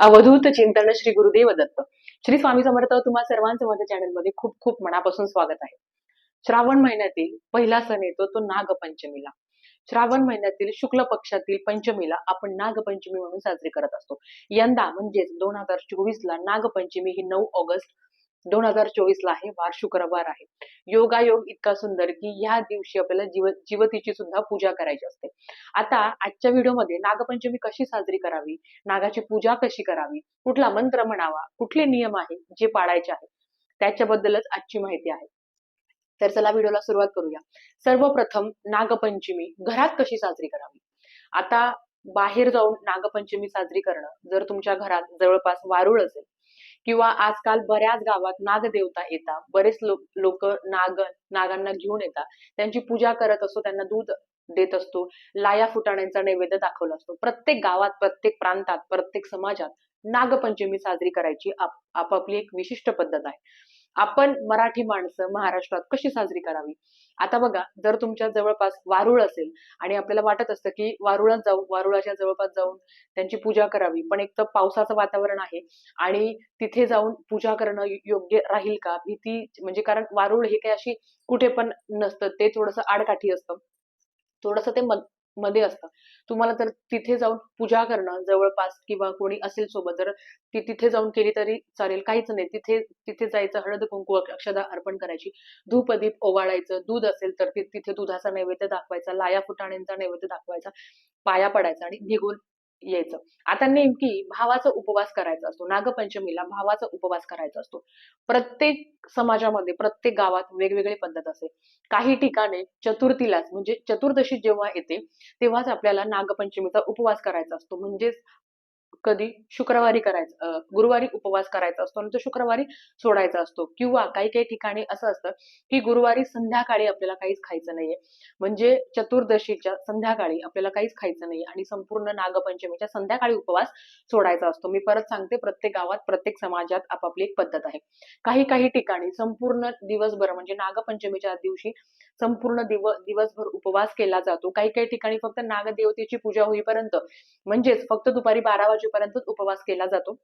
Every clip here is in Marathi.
अवधूत चिंतन श्री गुरुदेव दत्त. श्री स्वामी समर्थ तुम्हा सर्वांचं माझ्या चॅनलमध्ये खूप खूप मनापासून स्वागत आहे. श्रावण महिन्यातील पहिला सण येतो तो नागपंचमीला. श्रावण महिन्यातील शुक्ल पक्षातील पंचमीला आपण नागपंचमी म्हणून साजरी करत असतो. यंदा म्हणजेच दोन हजार चोवीस ला नागपंचमी ही नऊ ऑगस्ट दोन हजार चोवीस ला आहे वार शुक्रवार आहे. योगायोग इतका सुंदर की ह्या दिवशी आपल्याला जीव जीवतीची सुद्धा पूजा करायची असते. आता आजच्या व्हिडिओमध्ये नागपंचमी कशी साजरी करावी नागाची पूजा कशी करावी कुठला मंत्र म्हणावा कुठले नियम आहे जे पाळायचे आहे त्याच्याबद्दलच आजची माहिती आहे. तर चला व्हिडिओला सुरुवात करूया. सर्वप्रथम नागपंचमी घरात कशी साजरी करावी? आता बाहेर जाऊन नागपंचमी साजरी करणं जर तुमच्या घरात जवळपास वारुळ असेल किंवा आजकाल बऱ्याच गावात नागदेवता येतात. बरेच लोक लोक नाग नागांना घेऊन येतात. त्यांची पूजा करत असतो त्यांना दूध देत असतो लाया फुटाण्यांचा नैवेद्य दाखवला असतो. प्रत्येक गावात प्रत्येक प्रांतात प्रत्येक समाजात नागपंचमी साजरी करायची आप- आपापली एक विशिष्ट पद्धत आहे. आपण मराठी माणसं महाराष्ट्रात कशी साजरी करावी? आता बघा जर तुमच्या जवळपास वारुळ असेल आणि आपल्याला वाटत असतं की वारुळात जाऊ वारुळाच्या जवळपास जाऊन त्यांची पूजा करावी पण एक तर पावसाचं वातावरण आहे आणि तिथे जाऊन पूजा करणं योग्य राहील का? भीती म्हणजे कारण वारुळ हे काही अशी कुठे पण नसतं ते थोडंसं आडकाठी असतं. थोडंसं ते मध्ये असतं. तुम्हाला तर तिथे जाऊन पूजा करणं जवळपास किंवा कोणी असेल सोबत जर ती तिथे जाऊन केली तरी चालेल. काहीच नाही. तिथे तिथे जायचं हळद कुंकू अक्षदा अर्पण करायची. धूपदीप ओवाळायचं. दूध असेल तर तिथे दुधाचा नैवेद्य दाखवायचा. लाया फुटाण्यांचा नैवेद्य दाखवायचा. पाया पडायचा आणि निघून यायचं. आता नेमकी भावाचा उपवास करायचा असतो नागपंचमीला भावाचा उपवास करायचा असतो. प्रत्येक समाजामध्ये प्रत्येक गावात वेगवेगळी पद्धत असते काही ठिकाणी चतुर्थीलाच म्हणजे चतुर्दशी जेव्हा येते तेव्हाच आपल्याला नागपंचमीचा उपवास करायचा असतो. म्हणजेच कधी शुक्रवारी करायचं गुरुवारी उपवास करायचा असतो आणि तो शुक्रवारी सोडायचा असतो. किंवा काही काही ठिकाणी असं असतं की गुरुवारी संध्याकाळी आपल्याला काहीच खायचं नाहीये. म्हणजे चतुर्दशीच्या संध्याकाळी आपल्याला काहीच खायचं नाही आणि संपूर्ण नागपंचमीच्या संध्याकाळी उपवास सोडायचा असतो. मी परत सांगते प्रत्येक गावात प्रत्येक समाजात आपापली एक पद्धत आहे. काही काही ठिकाणी संपूर्ण दिवसभर म्हणजे नागपंचमीच्या दिवशी संपूर्ण दिव दिवसभर उपवास केला जातो. काही काही ठिकाणी फक्त नागदेवतेची पूजा होईपर्यंत. म्हणजेच फक्त दुपारी बारा वाजे वाजेपर्यंतच उपवास केला जातो.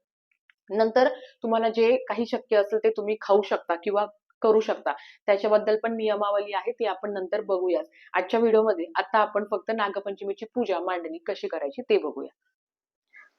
नंतर तुम्हाला जे काही शक्य असेल ते तुम्ही खाऊ शकता किंवा करू शकता. त्याच्याबद्दल पण नियमावली आहे ती आपण नंतर बघूयात. आजच्या व्हिडिओमध्ये आता आपण फक्त नागपंचमीची पूजा मांडणी कशी करायची ते बघूया.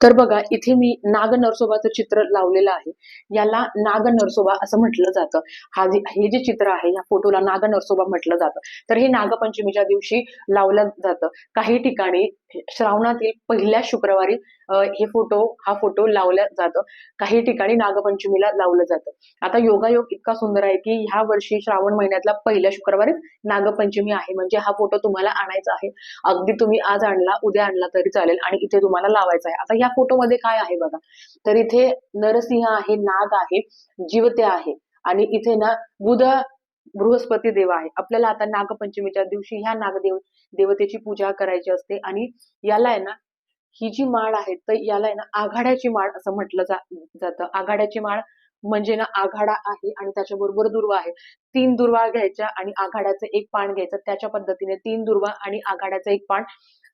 तर बघा इथे मी नाग नरसोबाचं चित्र लावलेलं आहे. याला नाग नरसोबा असं म्हटलं जातं. हा जे हे जे चित्र आहे या फोटोला नाग नरसोबा म्हटलं जातं. तर हे नागपंचमीच्या दिवशी लावलं जातं. काही ठिकाणी श्रावणातील पहिल्या शुक्रवारी हे फोटो हा फोटो लावला जातो. काही ठिकाणी नागपंचमीला लावलं जातं. आता योगायोग इतका सुंदर आहे की ह्या वर्षी श्रावण महिन्यातला पहिल्या शुक्रवारीच नागपंचमी आहे. म्हणजे हा फोटो तुम्हाला आणायचा आहे. अगदी तुम्ही आज आणला उद्या आणला तरी चालेल आणि इथे तुम्हाला लावायचा आहे. आता या फोटोमध्ये काय आहे बघा. तर इथे नरसिंह आहे नाग आहे जीवते आहे आणि इथे ना बुध बृहस्पती देव आहे. आपल्याला आता नागपंचमीच्या दिवशी ह्या नागदेव देवतेची पूजा करायची असते आणि याला आहे ना ही जी माळ आहे तर याला आहे ना आघाड्याची माळ असं म्हटलं जा जातं. आघाड्याची माळ म्हणजे ना आघाडा आहे आणि त्याच्याबरोबर दुर्वा आहे. तीन दुर्वा घ्यायच्या आणि आघाड्याचं एक पान घ्यायचं. त्याच्या पद्धतीने तीन दुर्वा आणि आघाड्याचं एक पान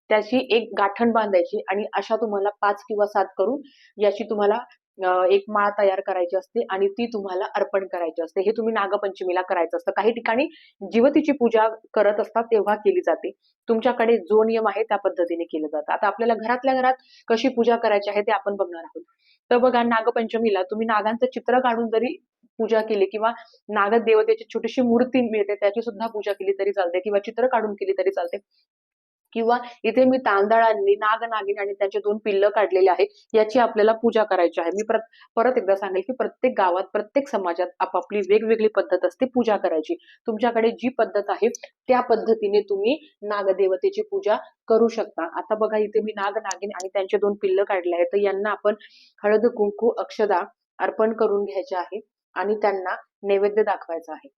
त्याची एक गाठण बांधायची आणि अशा तुम्हाला पाच किंवा सात करून याची तुम्हाला एक माळ तयार करायची असते आणि ती तुम्हाला अर्पण करायची असते. हे तुम्ही नागपंचमीला करायचं असतं. काही ठिकाणी जीवतीची पूजा करत असतात तेव्हा केली जाते. तुमच्याकडे जो नियम आहे त्या पद्धतीने केलं जातं. आता आपल्याला घरातल्या घरात कशी पूजा करायची आहे ते आपण बघणार आहोत. तर बघा नागपंचमीला तुम्ही नागांचं चित्र काढून जरी पूजा केली किंवा नाग देवतेची छोटीशी मूर्ती मिळते त्याची सुद्धा पूजा केली तरी चालते किंवा चित्र काढून केली तरी चालते. किंवा इथे मी तांदळांनी नागनागिन आणि त्याचे दोन पिल्ल काढलेले आहेत याची आपल्याला पूजा करायची आहे. मी परत एकदा सांगेल की प्रत्येक गावात प्रत्येक समाजात आपापली वेगवेगळी पद्धत असते पूजा करायची. तुमच्याकडे जी पद्धत आहे त्या पद्धतीने तुम्ही नागदेवतेची पूजा करू शकता. आता बघा इथे मी नागनागिन आणि त्यांचे दोन पिल्ल काढले आहेत. तर यांना आपण हळद कुंकू अक्षदा अर्पण करून घ्यायचे आहे आणि त्यांना नैवेद्य दाखवायचा आहे.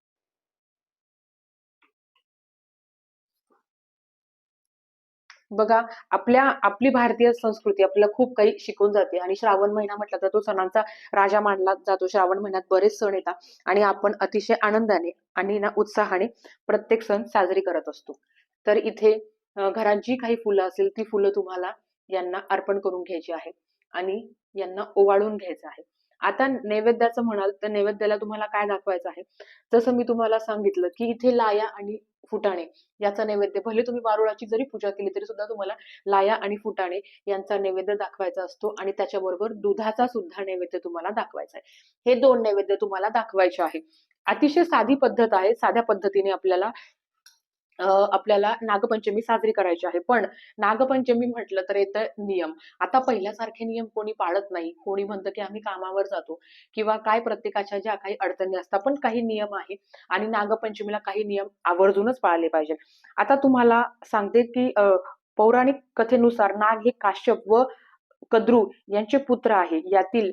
बघा आपल्या आपली भारतीय संस्कृती आपल्याला खूप काही शिकून जाते आणि श्रावण महिना म्हटला तर तो सणांचा राजा मानला जातो. श्रावण महिन्यात बरेच सण येतात आणि आपण अतिशय आनंदाने आणि ना उत्साहाने प्रत्येक सण साजरी करत असतो. तर इथे घरांची घरात जी काही फुलं असेल ती फुलं तुम्हाला यांना अर्पण करून घ्यायची आहे आणि यांना ओवाळून घ्यायचं आहे. आता नैवेद्याचं म्हणाल तर नैवेद्याला तुम्हाला काय दाखवायचं आहे? जसं मी तुम्हाला सांगितलं की इथे लाया आणि फुटाणे याचा नैवेद्य. भले तुम्ही वारुळाची जरी पूजा केली तरी सुद्धा तुम्हाला लाया आणि फुटाणे यांचा नैवेद्य दाखवायचा असतो आणि त्याच्याबरोबर दुधाचा सुद्धा नैवेद्य तुम्हाला दाखवायचा आहे. हे दोन नैवेद्य तुम्हाला दाखवायचे आहे. अतिशय साधी पद्धत आहे. साध्या पद्धतीने आपल्याला आपल्याला नागपंचमी साजरी करायची आहे. पण नागपंचमी म्हटलं तर येतं नियम. आता पहिल्यासारखे नियम कोणी पाळत नाही. कोणी म्हणतं की आम्ही कामावर जातो किंवा काय प्रत्येकाच्या ज्या काही अडचणी असतात पण काही नियम आहे आणि नागपंचमीला काही नियम आवर्जूनच पाळले पाहिजे आता तुम्हाला सांगते की पौराणिक कथेनुसार नाग हे काश्यप व कद्रू यांचे पुत्र आहे. यातील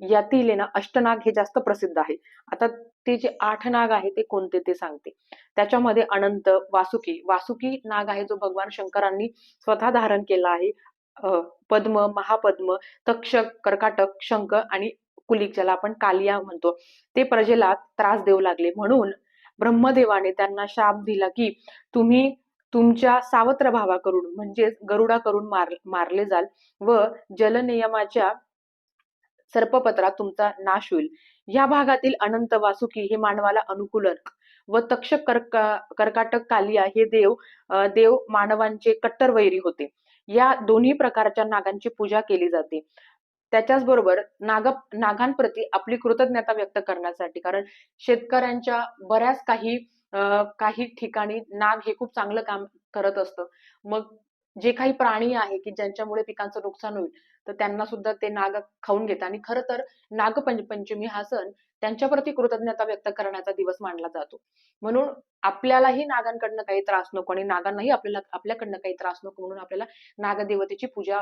यातील ना अष्टनाग हे जास्त प्रसिद्ध आहे. आता ते जे आठ नाग आहे ते कोणते ते सांगते. त्याच्यामध्ये अनंत वासुकी. वासुकी नाग आहे जो भगवान शंकरांनी स्वतः धारण केला आहे. अं, पद्म महापद्म तक्षक कर्काटक शंख आणि कुलिक ज्याला आपण कालिया म्हणतो. ते प्रजेला त्रास देऊ लागले. म्हणून ब्रह्मदेवाने त्यांना शाप दिला की तुम्ही तुमच्या सावत्र भावाकडून म्हणजेच गरुडाकडून मार मारले जाल व जलनियमाच्या सर्पपत्रात तुमचा नाश होईल. या भागातील अनंत वासुकी हे मानवाला अनुकूलक व तक्षक कर्क कर्काटक कालिया हे देव देव मानवांचे कट्टर वैरी होते. या दोन्ही प्रकारच्या नागांची पूजा केली जाते. त्याच्याच बरोबर नाग नागांप्रती आपली कृतज्ञता व्यक्त करण्यासाठी कारण शेतकऱ्यांच्या बऱ्याच काही अं, काही ठिकाणी नाग हे खूप चांगलं काम करत असतं. मग जे काही प्राणी आहे की ज्यांच्यामुळे पिकांचं नुकसान होईल तर त्यांना सुद्धा ते नाग खाऊन घेतात आणि खरं तर नागपंचमी हा सण त्यांच्याप्रती कृतज्ञता व्यक्त करण्याचा दिवस मानला जातो. म्हणून आपल्यालाही नागांकडनं काही त्रास नको आणि नागांनाही आपल्याला आपल्याकडनं काही त्रास नको म्हणून आपल्याला नागदेवतेची पूजा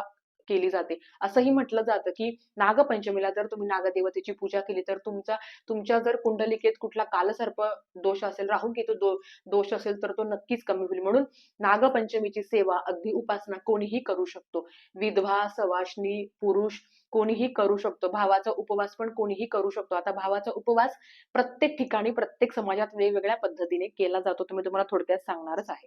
केली जाते. असंही म्हटलं जातं की नागपंचमीला जर तुम्ही नागदेवतेची पूजा केली तर तुमचा तुमच्या जर कुंडलिकेत कुठला कालसर्प दोष असेल राहू केतू दो दोष असेल तर तो नक्कीच कमी होईल. म्हणून नागपंचमीची सेवा अगदी उपासना कोणीही करू शकतो. विधवा सवाशनी पुरुष कोणीही करू शकतो. भावाचा उपवास पण कोणीही करू शकतो. आता भावाचा उपवास प्रत्येक ठिकाणी प्रत्येक समाजात वेगवेगळ्या पद्धतीने केला जातो. तुम्ही तुम्हाला थोडक्यात सांगणारच आहे.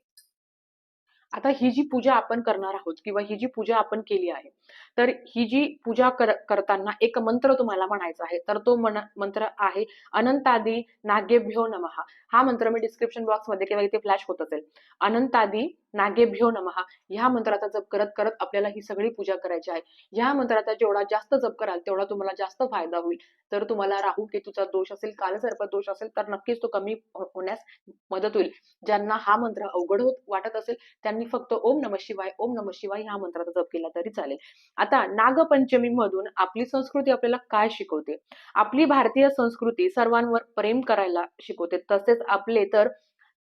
आता ही जी पूजा आपण करणार आहोत किंवा ही जी पूजा आपण केली आहे तर ही जी पूजा कर, करताना एक मंत्र तुम्हाला म्हणायचा आहे तर तो मन, मंत्र आहे अनंतादी नागेभ्यो नमः. हा मंत्र मी डिस्क्रिप्शन बॉक्समध्ये किंवा इथे फ्लॅश होत असेल. अनंतादी नागेभ्यो नमहा ह्या मंत्राचा जप करत करत आपल्याला ही सगळी पूजा करायची आहे. ह्या मंत्राचा जेवढा जास्त जप कराल तेवढा तुम्हाला जास्त फायदा होईल. तर तुम्हाला राहू केतूचा दोष असेल कालसर्प दोष असेल तर नक्कीच तो कमी हो, होण्यास मदत होईल. ज्यांना हा मंत्र अवघड होत वाटत असेल त्यांनी फक्त ओम नम शिवाय ओम नम शिवाय ह्या मंत्राचा जप केला तरी चालेल. आता नागपंचमी मधून आपली संस्कृती आपल्याला काय शिकवते? आपली भारतीय संस्कृती सर्वांवर प्रेम करायला शिकवते. तसेच आपले तर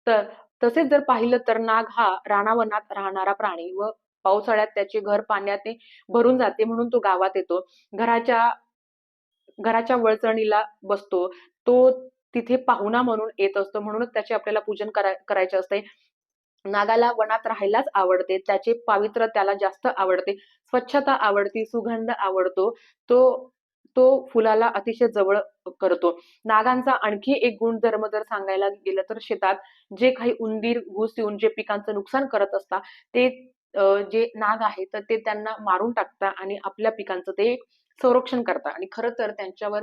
तर तसेच जर पाहिलं तर नाग हा रानावनात राहणारा प्राणी व पावसाळ्यात त्याचे घर पाण्याने भरून जाते म्हणून तो गावात येतो. घराच्या घराच्या वळचणीला बसतो. तो तिथे पाहुणा म्हणून येत असतो म्हणूनच त्याचे आपल्याला पूजन करा करायचे असते. नागाला वनात राहायलाच आवडते. त्याचे पावित्र्य त्याला जास्त आवडते. स्वच्छता आवडती सुगंध आवडतो. तो तो फुलाला अतिशय जवळ करतो. नागांचा आणखी एक गुणधर्म जर सांगायला गेलं तर शेतात जे काही उंदीर घुस येऊन जे पिकांचं नुकसान करत असतात ते जे नाग आहे तर ते त्यांना मारून टाकतात आणि आपल्या पिकांचं ते संरक्षण करतात. आणि खरं तर त्यांच्यावर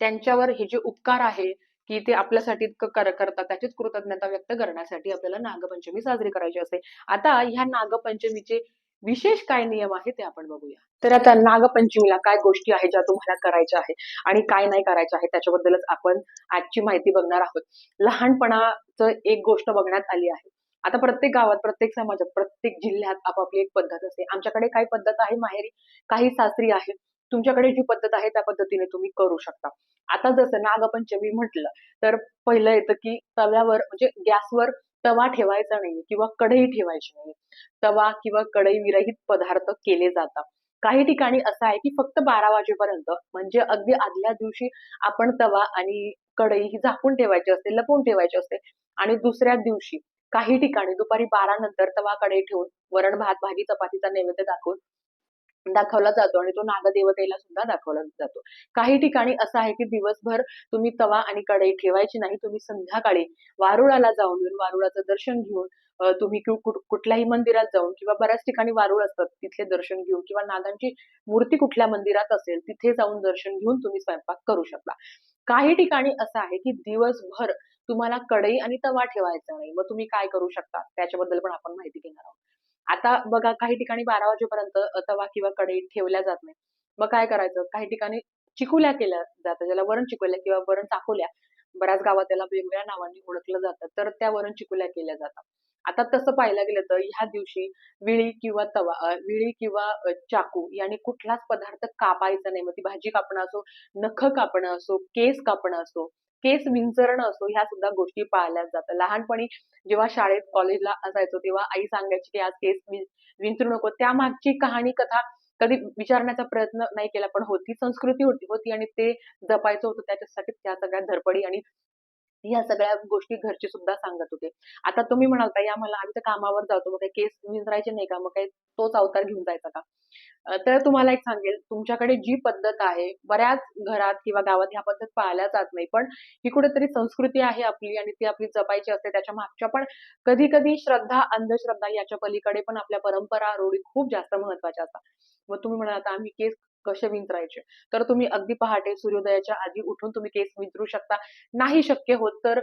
त्यांच्यावर हे जे उपकार आहे की ते आपल्यासाठी इतकं कर करतात त्याचीच कृतज्ञता व्यक्त करण्यासाठी आपल्याला नागपंचमी साजरी करायची असते. आता ह्या नागपंचमीचे विशेष काय नियम आहे ते आपण बघूया. तर आता नागपंचमीला काय गोष्टी आहेत ज्या तुम्हाला करायच्या आहे आणि काय नाही करायच्या आहे त्याच्याबद्दलच आपण आजची माहिती बघणार आहोत. लहानपणाचं एक गोष्ट बघण्यात आली आहे. आता प्रत्येक गावात प्रत्येक समाजात प्रत्येक जिल्ह्यात आपापली एक पद्धत असते. आमच्याकडे काही पद्धत आहे माहेरी काही सासरी आहे तुमच्याकडे जी पद्धत आहे त्या पद्धतीने तुम्ही करू शकता. आता जसं नागपंचमी म्हटलं तर पहिलं येतं की तव्यावर म्हणजे गॅसवर तवा ठेवायचा नाहीये किंवा कढई ठेवायची नाहीये. तवा किंवा कढई विरहित पदार्थ केले जातात. काही ठिकाणी असं आहे की फक्त बारा वाजेपर्यंत म्हणजे अगदी आदल्या दिवशी आपण तवा आणि कढई ही झाकून ठेवायची असते लपवून ठेवायची असते. आणि दुसऱ्या दिवशी काही ठिकाणी दुपारी बारा नंतर तवा कढई ठेवून वरण भात भाजी चपातीचा नैवेद्य दाखवून दाखवला जातो आणि तो नागदेवतेला सुद्धा दाखवला जातो. काही ठिकाणी असं आहे की दिवसभर तुम्ही तवा आणि कढई ठेवायची नाही तुम्ही संध्याकाळी वारुळाला जाऊन येऊन वारुळाचं दर्शन घेऊन तुम्ही कुठल्याही मंदिरात जाऊन किंवा बऱ्याच ठिकाणी वारुळ असतात तिथले दर्शन घेऊन किंवा नागांची मूर्ती कुठल्या मंदिरात असेल तिथे जाऊन दर्शन घेऊन तुम्ही स्वयंपाक करू शकता. काही ठिकाणी असं आहे की दिवसभर तुम्हाला कढई आणि तवा ठेवायचा नाही. मग तुम्ही काय करू शकता? त्याच्याबद्दल पण आपण माहिती घेणार आहोत. आता बघा काही ठिकाणी बारा वाजेपर्यंत तवा किंवा कढई ठेवल्या जात नाही. मग काय करायचं? काही ठिकाणी चिकुल्या केल्या जातात ज्याला वरण चिकुल्या किंवा वरण चाकोल्या बऱ्याच गावात त्याला वेगवेगळ्या नावांनी ओळखलं जातं तर त्या वरण चिकुल्या केल्या जातात. आता तसं पाहायला गेलं तर ह्या दिवशी विळी किंवा तवा विळी किंवा चाकू याने कुठलाच पदार्थ कापायचा नाही. मग ती भाजी कापणं असो नख कापणं असो केस कापणं असो केस विंचरणं असो ह्या सुद्धा गोष्टी पाळल्या जातात. लहानपणी जेव्हा शाळेत कॉलेजला असायचो तेव्हा आई सांगायची की आज केस विंचरू नको. त्या मागची कहाणी कथा कधी विचारण्याचा प्रयत्न नाही केला पण होती संस्कृती होती होती आणि ते जपायचं होतं त्याच्यासाठी त्या सगळ्या धडपडी आणि या सगळ्या गोष्टी घरचे सुद्धा सांगत होते. आता तुम्ही म्हणाल ताई आम्हाला आम्ही तर कामावर जातो मग काही केस विंचरायचे नाही का? मग काही तोच अवतार घेऊन जायचा का? तर तुम्हाला एक सांगेल तुमच्याकडे जी पद्धत आहे बऱ्याच घरात किंवा गावात ह्या पद्धत पाळल्या जात नाही पण ही कुठेतरी संस्कृती आहे आपली आणि ती आपली जपायची असते त्याच्या मागच्या पण कधी कधी श्रद्धा अंधश्रद्धा याच्या पलीकडे पण आपल्या परंपरा रूढी खूप जास्त महत्त्वाच्या असतात. मग तुम्ही म्हणाल आता आम्ही केस कसे विंचरायचे तर तुम्ही अगदी पहाटे सूर्योदयाच्या आधी उठून तुम्ही केस विंचरू शकता. नाही शक्य होत तर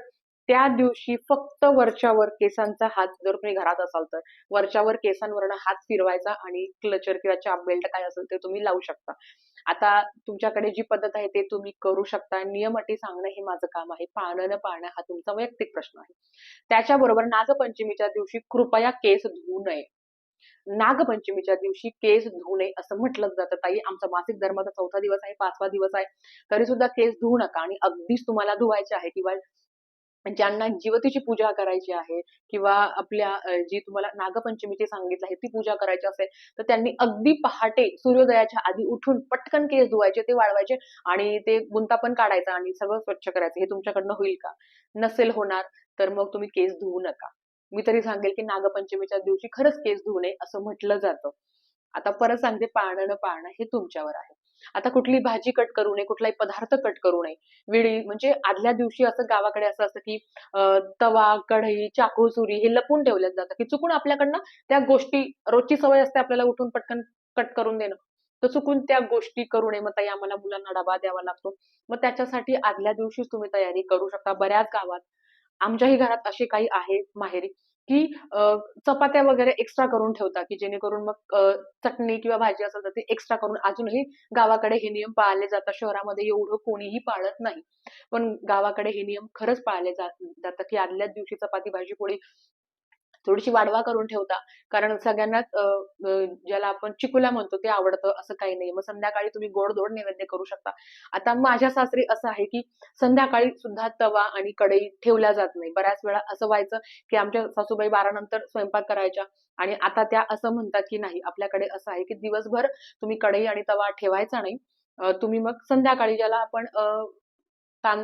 त्या दिवशी फक्त वरच्यावर केसांचा हात जर तुम्ही घरात असाल तर. वरच्यावर केसांवरनं हात फिरवायचा आणि क्लचर किंवा चाप बेल्ट काय असेल ते तुम्ही लावू शकता. आता तुमच्याकडे जी पद्धत आहे ते तुम्ही करू शकता. नियम अटी सांगणं हे माझं काम आहे. पाळणं न पाळणं हा तुमचा वैयक्तिक प्रश्न आहे. त्याच्याबरोबर नागपंचमीच्या दिवशी कृपया केस धुवू नये. नागपंचमीच्या दिवशी केस धुवू नये असं म्हटलं जातं. ताई आमचा मासिक धर्माचा चौथा दिवस आहे पाचवा दिवस आहे. तरी सुद्धा केस धुवू नका आणि अगदीच तुम्हाला धुवायचे आहे किंवा ज्यांना जीवतीची पूजा करायची आहे किंवा आपल्या जी तुम्हाला नागपंचमीची सांगितलं आहे ती पूजा करायची असेल तर त्यांनी अगदी पहाटे सूर्योदयाच्या आधी उठून पटकन केस धुवायचे ते वाळवायचे आणि ते गुंता पण काढायचा आणि सर्व स्वच्छ करायचं. हे तुमच्याकडनं होईल का? नसेल होणार तर मग तुम्ही केस धुवू नका. मी तरी सांगेल की नागपंचमीच्या दिवशी खरंच केस धुवू नये असं म्हटलं जातं. आता परत सांगते पाळणं न पाळणं हे तुमच्यावर आहे. आता कुठली भाजी कट करू नये कुठलाही पदार्थ कट करू नये. विळी म्हणजे आदल्या दिवशी असं गावाकडे असं असतं की तवा कढई चाकू सुरी हे लपून ठेवलं जातं. की चुकून आपल्याकडनं त्या गोष्टी रोजची सवय असते आपल्याला उठून पटकन कट करून देणं. तर चुकून त्या गोष्टी करू नये. मग ताई आम्हाला मुलांना डबा द्यावा लागतो. मग त्याच्यासाठी आदल्या दिवशीच तुम्ही तयारी करू शकता. बऱ्याच गावात आमच्याही घरात असे काही आहे माहेरी की चपात्या वगैरे एक्स्ट्रा करून ठेवतात की जेणेकरून मग चटणी किंवा भाजी असेल तर ते एक्स्ट्रा करून अजूनही गावाकडे हे नियम पाळले जातात. शहरामध्ये एवढं कोणीही पाळत नाही. पण गावाकडे हे नियम खरंच पाळले जात जातात की आदल्याच दिवशी चपाती भाजी पोळी थोडीशी वाढवा करून ठेवता. कारण सगळ्यांनाच ज्याला आपण चिकुला म्हणतो ते आवडतं असं काही नाही मग संध्याकाळी तुम्ही गोडधोड नैवेद्य करू शकता. आता माझ्या सासरी असं आहे की संध्याकाळी सुद्धा तवा आणि कढई ठेवल्या जात नाही. बऱ्याच वेळा असं व्हायचं की आमच्या सासूबाई बारा नंतर स्वयंपाक करायच्या आणि आता त्या असं म्हणतात की नाही आपल्याकडे असं आहे की दिवसभर तुम्ही कढई आणि तवा ठेवायचा नाही. तुम्ही मग संध्याकाळी ज्याला आपण अं, कान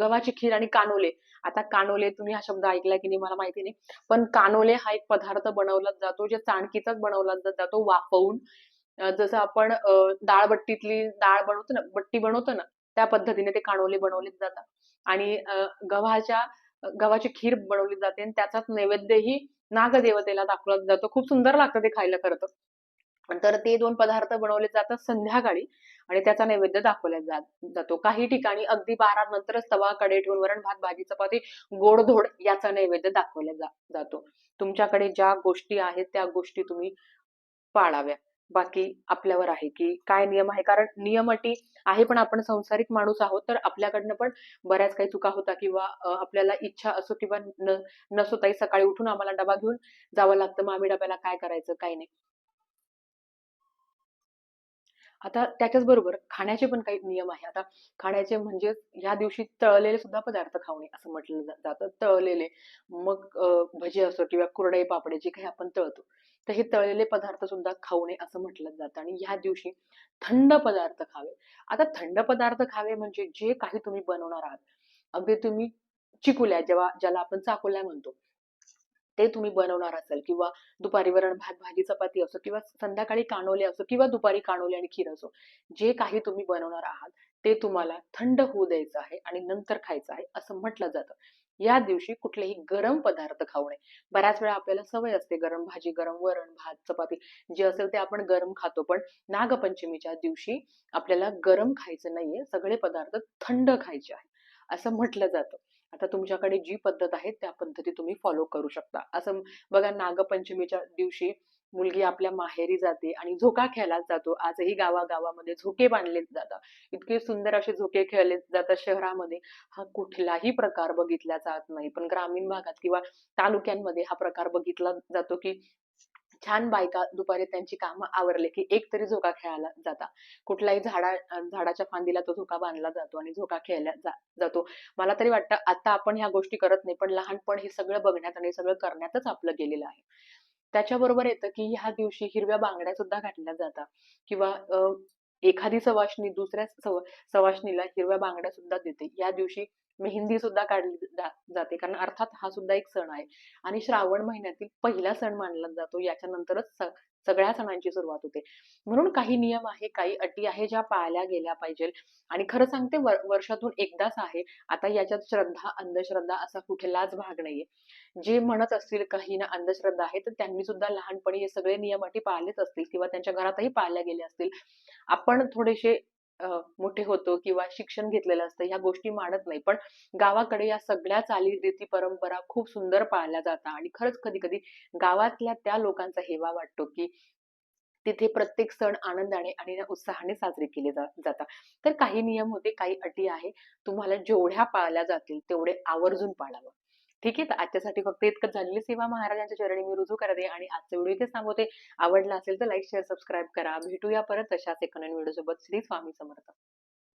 गव्हाची खीर आणि कानोले आता कानोले तुम्ही हा शब्द ऐकला की नाही मला माहिती नाही. पण कानोले हा एक पदार्थ बनवला जातो जे चाणकीचाच बनवला जातो वाफवून. जसं आपण अं, डाळ बट्टीतली डाळ बनवतो ना बट्टी बनवतो ना त्या पद्धतीने ते कानोले बनवले जातात. आणि अं, गव्हाच्या गव्हाची खीर बनवली जाते आणि त्याचाच नैवेद्यही नागदेवतेला दाखवला जातो. खूप सुंदर लागतं ते खायला खरं तर. तर ते दोन पदार्थ बनवले जातात संध्याकाळी आणि त्याचा नैवेद्य दाखवला जात जातो. काही ठिकाणी अगदी बारा नंतरच तवा कडे ठेवून वरण भात भाजी चपाती गोडधोड याचा नैवेद्य दाखवला जा, जातो. तुमच्याकडे ज्या गोष्टी आहेत त्या गोष्टी तुम्ही पाळाव्या. बाकी आपल्यावर आहे की काय नियम आहे? कारण नियम अटी आहे पण आपण संसारिक माणूस आहोत तर आपल्याकडनं पण बऱ्याच काही चुका होता किंवा आपल्याला इच्छा असो किंवा न नसो ताई सकाळी उठून आम्हाला डबा घेऊन जावं लागतं. मग आम्ही डब्याला काय करायचं? काय नाही. आता त्याच्याच बरोबर खाण्याचे पण काही नियम आहे. आता खाण्याचे म्हणजे ह्या दिवशी तळलेले सुद्धा पदार्थ खाऊ असं म्हटलं जातं. तळलेले मग भजी असो किंवा कुरडई पापडे जे काही आपण तळतो तर हे तळलेले पदार्थ सुद्धा खाऊ नये असं म्हटलं जातं. आणि ह्या दिवशी थंड पदार्थ खावे. आता थंड पदार्थ खावे म्हणजे जे काही तुम्ही बनवणार आहात अगदी तुम्ही चिकुल्या जेव्हा ज्याला आपण चाकुल्या म्हणतो ते तुम्ही बनवणार असाल किंवा दुपारी वरण भात भाजी चपाती असो किंवा संध्याकाळी कानोले असो किंवा दुपारी कानोले आणि खीर असो जे काही तुम्ही बनवणार आहात ते तुम्हाला थंड होऊ द्यायचं आहे आणि नंतर खायचं आहे असं म्हटलं जातं. या दिवशी कुठलेही गरम पदार्थ खाऊ नये. बऱ्याच वेळा आपल्याला सवय असते गरम भाजी गरम वरण भात चपाती जे असेल ते आपण गरम खातो पण नागपंचमीच्या दिवशी आपल्याला गरम खायचं नाहीये सगळे पदार्थ थंड खायचे आहे असं म्हटलं जातं. आता तुमच्याकडे जी पद्धत आहे त्या पद्धती तुम्ही फॉलो करू शकता. असं बघा नागपंचमीच्या दिवशी मुलगी आपल्या माहेरी जाते आणि झोका खेळला जातो. आजही गावागावामध्ये झोके बांधले जातात. इतके सुंदर असे झोके खेळले जातात शहरामध्ये. हा कुठलाही प्रकार बघितला जात नाही. पण ग्रामीण भागात किंवा तालुक्यांमध्ये हा प्रकार बघितला जातो की छान बायका दुपारी त्यांची कामं आवरले की एक तरी झोका खेळायला जाता. कुठलाही झाडा झाडाच्या फांदीला तो झोका बांधला जातो आणि झोका खेळला जा- जातो. मला तरी वाटतं आता आपण ह्या गोष्टी करत नाही पण लहानपण हे सगळं बघण्यात आणि सगळं करण्यातच आपलं गेलेलं आहे. त्याच्याबरोबर येतं की ह्या दिवशी हिरव्या बांगड्या सुद्धा घातल्या जातात किंवा अं, एखादी सवाष्णी दुसऱ्या सव- सवाष्णीला हिरव्या बांगड्या सुद्धा देते. या दिवशी मेहंदी सुद्धा काढली जाते. कारण अर्थात हा सुद्धा एक सण आहे. आणि श्रावण महिन्यातील पहिला सण मानला जातो. याच्यानंतरच सगळ्या सणांची सुरुवात होते. म्हणून काही नियम आहे काही अटी आहे ज्या पाळल्या गेल्या पाहिजे आणि खरं सांगते वर्षातून एकदाच आहे. आता याच्यात श्रद्धा अंधश्रद्धा असा कुठलाच भाग नाहीये. जे म्हणत असतील काही ना अंधश्रद्धा आहे तर त्यांनी सुद्धा लहानपणी हे सगळे नियम अटी पाळलेच असतील किंवा त्यांच्या घरातही पाळल्या गेले असतील. आपण थोडेसे मोठे होतो किंवा शिक्षण घेतलेलं असतं ह्या गोष्टी मानत नाही. पण गावाकडे या सगळ्या चालीरीती परंपरा खूप सुंदर पाळल्या जातात आणि खरंच कधी कधी गावातल्या त्या लोकांचा हेवा वाटतो की तिथे प्रत्येक सण आनंदाने आणि उत्साहाने साजरे केले जा- जातात. तर काही नियम होते काही अटी आहे. तुम्हाला जेवढ्या पाळल्या जातील तेवढे आवर्जून पाळावं. ठीक आहे तर आजच्यासाठी फक्त इतकं झालेली. सेवा महाराजांच्या चरणी मी रुजू करते आणि आजचा व्हिडिओ इथे सांगते आवडला असेल तर लाईक शेअर सबस्क्राईब करा. भेटूया परत तशाच एक नवीन व्हिडिओ सोबत श्री स्वामी समर्थ.